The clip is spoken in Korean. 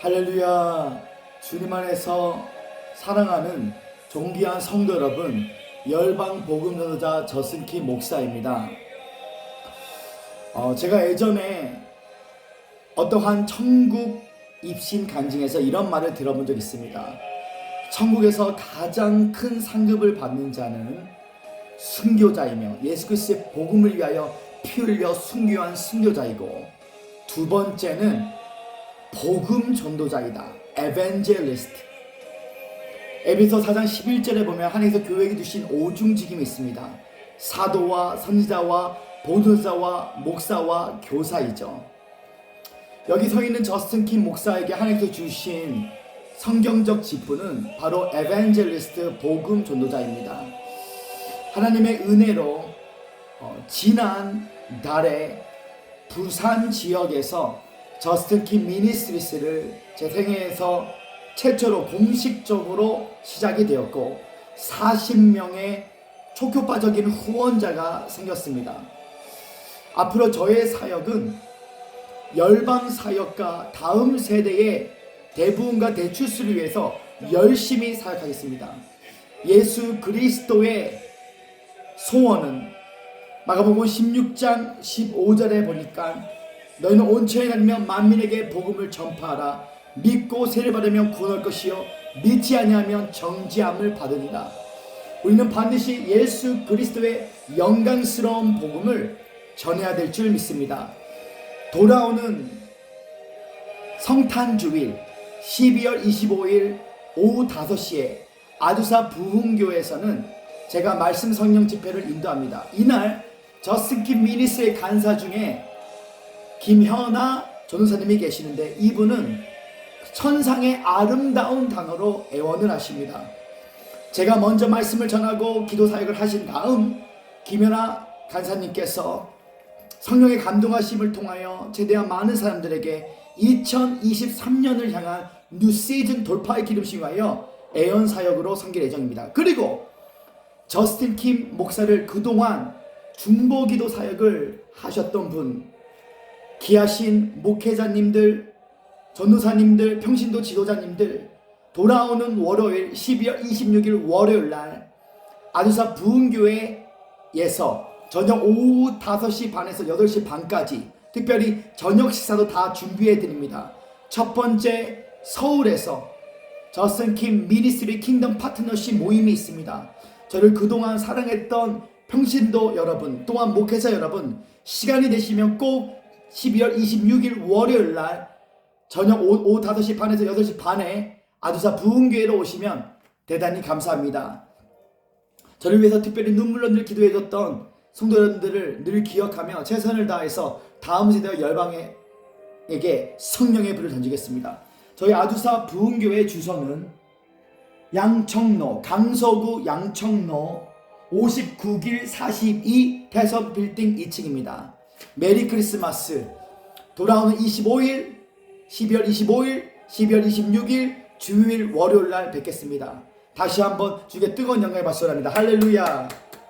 할렐루야. 주님 안에서 사랑하는 존귀한 성도 여러분, 열방 복음 전도자 저승키 목사입니다. 어, 제가 예전에 어떠한 천국 입신 간증에서 이런 말을 들어본 적 있습니다. 천국에서 가장 큰 상급을 받는 자는 순교자이며 예수 그리스도의 복음을 위하여 피 흘려 순교한 순교자이고 두 번째는 복음 전도자이다. 에벤젤리스트. 에베소 4장 11절에 보면 하나님께서 교회에게 주신 오중직임이 있습니다. 사도와 선지자와 보도자와 목사와 교사이죠. 여기 서 있는 저스틴 킴 목사에게 하나님께서 주신 성경적 직분은 바로 에벤젤리스트 복음 전도자입니다. 하나님의 은혜로 어, 지난 달에 부산 지역에서 저스틴 킴 미니스트리스를 제 생애에서 최초로 공식적으로 시작이 되었고 40명의 초교파적인 후원자가 생겼습니다. 앞으로 저의 사역은 열방 사역과 다음 세대의 대부분과 대출수를 위해서 열심히 사역하겠습니다. 예수 그리스도의 소원은 마가복음 16장 15절에 보니까 너희는 온 천에 다니며 만민에게 복음을 전파하라. 믿고 세례 받으면 구원할 것이요. 믿지 아니하면 정지함을 받으리라. 우리는 반드시 예수 그리스도의 영광스러운 복음을 전해야 될 줄 믿습니다. 돌아오는 성탄 주일 12월 25일 오후 5시에 아두사 부흥교에서는 제가 말씀 성령 집회를 인도합니다. 이날 저스킨 미니스의 간사 중에 김현아 전우사님이 계시는데 이분은 천상의 아름다운 단어로 애원을 하십니다. 제가 먼저 말씀을 전하고 기도 사역을 하신 다음 김연아 간사님께서 성령의 감동하심을 통하여 제대한 많은 사람들에게 2023년을 향한 뉴 시즌 돌파의 기름심을 하여 애연 사역으로 섬길 예정입니다. 그리고 저스틴 킴 목사를 그동안 중보기도 사역을 하셨던 분, 귀하신 목회자님들, 전도사님들, 평신도 지도자님들, 돌아오는 월요일 12월 26일 월요일 날 아주사 부흥교회에서 저녁 오후 5시 반에서 8시 반까지 특별히 저녁 식사도 다 준비해 드립니다. 첫 번째 서울에서 저슨 킴 미니스트리 킹덤 파트너십 모임이 있습니다. 저를 그동안 사랑했던 평신도 여러분, 또한 목회자 여러분, 시간이 되시면 꼭 12월 26일 월요일 날 저녁 오후 5시 반에서 8시 반에 아두사 부흥교회로 오시면 대단히 감사합니다. 저를 위해서 특별히 눈물로 늘 기도해줬던 성도 여러분들을 늘 기억하며 최선을 다해서 다음 세대와 열방에게 성령의 불을 던지겠습니다. 저희 아두사 부흥교회 주소는 양청로 강서구 양청로 59길 42 태선 빌딩 2층입니다. 메리 크리스마스 돌아오는 25일 12월 25일 12월 26일 주일 월요일 날 뵙겠습니다. 다시 한번 주께 뜨거운 영광의 박수 바랍니다. 할렐루야.